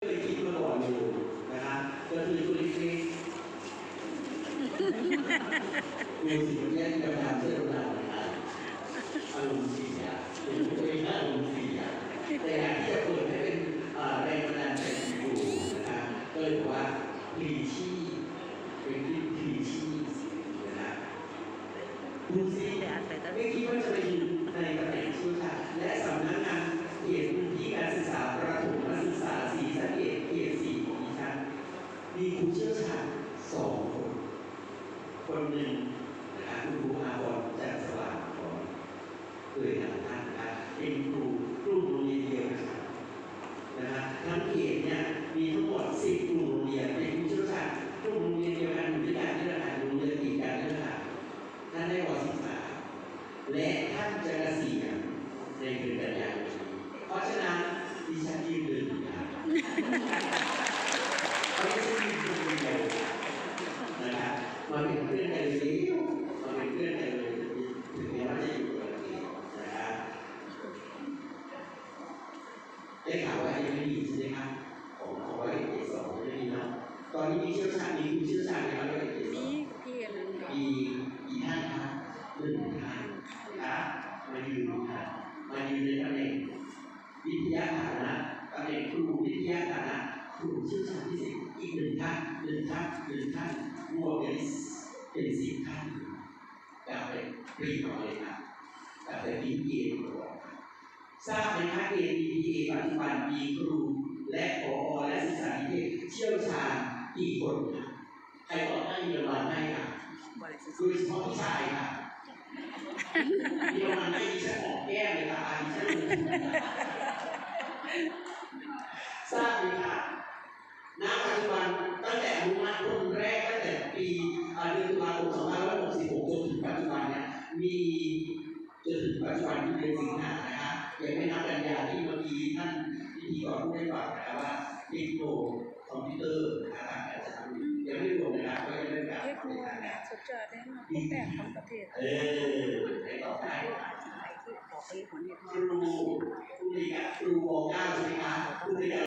เคยคิดมาก่อนอยู่นะคะก็คือตัวเล็กๆดูสิมันแย่งกำลังเสื้อเรานะคะอารมณ์เสียเป็นตัวเองอารมณ์เสียแต่อยากที่จะเปิดให้เป็นแรงบันดาลใจอยู่นะคะก็เลยบอกว่าพลีชีเป็นที่พลีชีนะคะดูสิไม่คิดว่าจะไปอยู่ในตำแหน่งชี่ยวชาและสำนักงานเขตพื้นที่การศึกษาประถมศึกษาศรีสะเกษเขตสี่ของดิฉัน ผู้เชี่ยวชาญสองคน คนหนึ่งนะคะคุณครูอาบอนจันทร์สว่างก่อนเคยนำท่านนะคะเป็นครูครูโรงเรียนเดียวนะครับนะคะทั้งเขตเนี่ยมีทั้งหมดสิบกลุ่มโรงเรียนเป็นครูเชี่ยวชาญกลุ่มโรงเรียนเดียวกันอยู่ด้วยกันนี่แหละค่ะโรงเรียนติดกันนี่แหละค่ะท่านได้วศึกษา และท่านจะเกษียณในเดือนกันยายนนี้เพราะฉะนั้นดิฉันยืนหนึ่งนะครับไม่ใช่ยืนคนเดียวนะครับมาเป็นเพื่อนกันเลยมาเป็นเพื่อนกันเลยถึงแม้ว่าจะอยู่คนละเขตนะครับได้ข่าวว่ายังไม่มีใช่ไหมครับของของร้อยเอกเอกสองยังไม่มีเนาะตอนนี้มีเชี่ยวชาญมีคุณเชี่ยวชาญในร้อยเอกเอกสอง นี่พี่อันนั้นก่อน มีอีกท่านครับหนึ่งท่านครับมา ยืนครับมายืนในตำแหน่งวิทยาฐานะตำแหน่งครูวิทยาฐานะครูเชี่ยวชาญพิเศษอีกหนึ่งท่านหนึ่งท่านหนึ่งท่านรวมเป็นเป็นสิบท่านกลับไปปรีต่อเลยครับกลับไปปีเอก่อนครับทราบไหมครับเอ BPA ปัจจุบันมีครู และผอและศึกษาธิเทศเชี่ยวชาญกี่คนครับใครบอกให้มีรางวัลให้ครับบริษัทโดยเฉพาะผู้ชายค่ะ มีประมาณไม่ดิฉันหอมแก้มเลยค่ะอาดิฉันทราบไหมคะณปัจจุบันตั้งแต่อนุมัติรุ่นแรกตั้งแต่ปีเอ่อเดือนตุลาคม2566จนถึงปัจจุบันเนี่ยมีจนถึงปัจจุบันที่เดือนสิงหานะคะยังไม่นับกันยาที่เมื่อกี้ท่านพิธีกรพูดให้ฟังนะว่าเทคโนคอมพิวเตอร์นะครับอาจจะทำยังไม่รวมน รับก็ยังไม่ได้เทคทำโนในโลทางการยีสุดยอดได้มาพบแบบของประเทศเออให้ต่อไปไอ้ที่บอกไอ้ผลเนี่ยครูครูเรียนครูม .9 ใช่ไหมคะครูเรียน